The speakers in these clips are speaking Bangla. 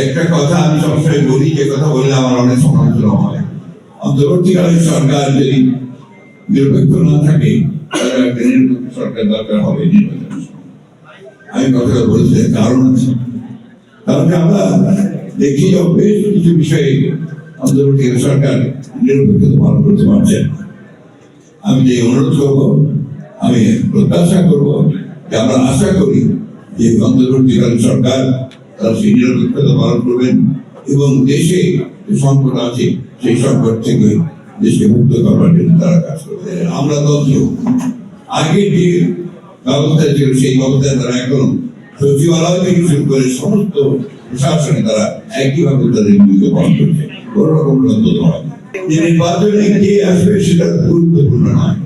একটা কথা আমি সবসময় বলি, যে কথা বললে আমার অনেক সমালোচনা হয় অন্তর্বর্তীকালীন সরকার যদি নিরপেক্ষ না থাকে সরকার দরকার হবে নির্বাচনের আমি কথাটা বলতে কারণ আছে কারণ আমরা দেখি যে বেশ কিছু বিষয়ে অন্তর্বর্তীকালীন সরকার নিরপেক্ষতা পালন করতে পারছে। আমি যে অনুরোধ করব, আমি প্রত্যাশা করব, যে আমরা আশা করি যে অন্তর্বর্তীকালীন সরকার তারা সেই নিরপেক্ষতা পালন করবেন এবং দেশে যে সংকট আছে, সেই সংকট থেকে দেশকে মুক্ত করবার জন্য তারা কাজ করবে আমরা তন্ত্র আগে যে ব্যবস্থা ছিল, সেই ব্যবস্থায় তারা এখন সচিবালয় থেকে শুরু করে সমস্ত প্রশাসনে তারা একইভাবে তাদের ভূমিকা পালন করছে। কোনো রকম দ্বন্দ্ব হয় যে নির্বাচনে কে আসবে, সেটা গুরুত্বপূর্ণ নয়।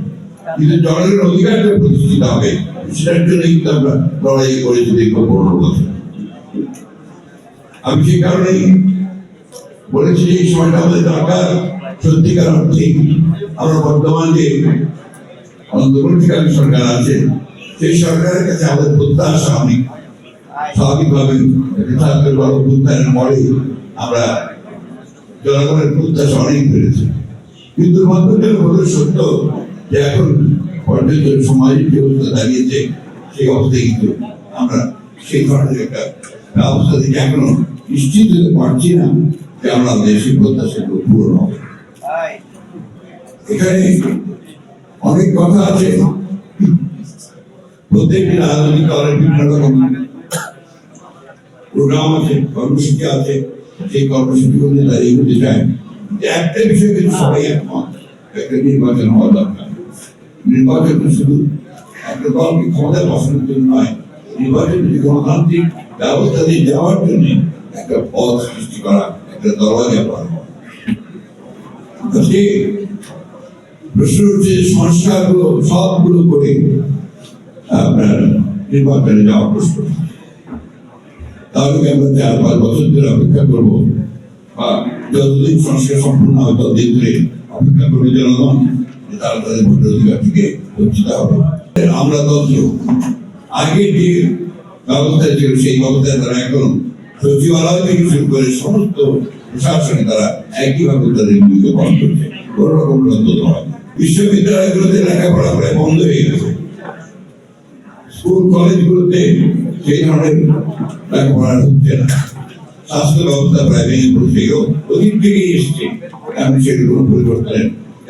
কিন্তু জনগণের অধিকারটা প্রতিষ্ঠিত হবে, সেটার জন্য কিন্তু আমরা লড়াই করেছি দীর্ঘ পনেরো বছর। আমি সেই কারণেই বলেছি যে এই সময়টা আমাদের দরকার। সত্যিকার অর্থে আমরা বর্তমান যে অন্তর্বর্তীকালীন সরকার আছে, সেই সরকারের কাছে আমাদের প্রত্যাশা অনেক। স্বাভাবিকভাবে বড় উত্থানের পরে আমরা জনগণের প্রত্যাশা অনেক বেড়েছে। কিন্তু দুর্ভাগ্যজনক হলো সত্য যে এখন পর্যন্ত সমাজের যে অবস্থা দাঁড়িয়েছে, সেই অবস্থায় কিন্তু আমরা সেই ধরনের একটা ব্যবস্থা থেকে এখনও নিশ্চিত হতে পারছি না, যে আমরা দেশের প্রত্যাশাগুলো পূরণ হবে। এখানে অনেক কথা আছে। প্রত্যেকটি রাজনৈতিক দলের বিভিন্ন রকম প্রোগ্রাম আছে, কর্মসূচি আছে। সেই কর্মসূচিগুলো নিয়ে তারা এগোতে চায়। যে একটা বিষয় কিন্তু সবাই একমত, একটা নির্বাচন হওয়া দরকার। নির্বাচন শুধু একটা দলকে ক্ষমতায় বসানোর জন্য নয়, নির্বাচন যদি গণতান্ত্রিক ব্যবস্থা দিয়ে যাওয়ার জন্য একটা পথ সৃষ্টি করা, একটা দরওয়াজা করা সবগুলো করে আপনার নির্বাচনে যাওয়া প্রশ্ন। তাহলে আমরা চার, পাঁচ বছর ধরে অপেক্ষা করব? বা যতদিন সংস্কার সম্পূর্ণ হয় ততদিন ধরে অপেক্ষা করবে জনগণ তারা তাদের ভোটের অধিকার থেকে বঞ্চিত হবে। আমরা তন্ত্র আগে যে ব্যবস্থা ছিল, সেই ব্যবস্থায় তারা এখন সচিবালয় থেকে শুরু করে সমস্ত প্রশাসনে তারা একইভাবে তাদের ভূমিকা পালন করছে। কোনো রকম দ্বন্দ্ব হয় বিশ্ববিদ্যালয়গুলোতে লেখাপড়া প্রায় বন্ধ হয়ে গেছে। স্কুল, কলেজগুলোতে সেই ধরনের লেখাপড়া হচ্ছে না। স্বাস্থ্য ব্যবস্থা প্রায় ভেঙে পড়ছে এগুলো অতীত থেকেই এসছে। আমি সেগুলো কোনো পরিবর্তনের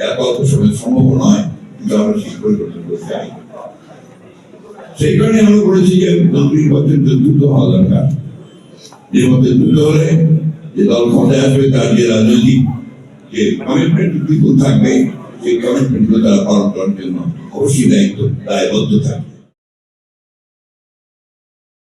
এত অল্প সময় সম্ভব নয়, কিন্তু আমরা সেই পরিবর্তন করতে চাই। সেই কারণে আমরা বলেছি যে নির্বাচন দ্রুত হওয়া দরকার। নির্বাচন দ্রুত হলে যে দল ক্ষমতায় আসবে তার যে রাজনৈতিক যে কমিটমেন্ট থাকবে, সেই কমিটমেন্টগুলো তারা পালন করার জন্য অবশ্যই দায়িত্ব, দায়বদ্ধ থাকবে।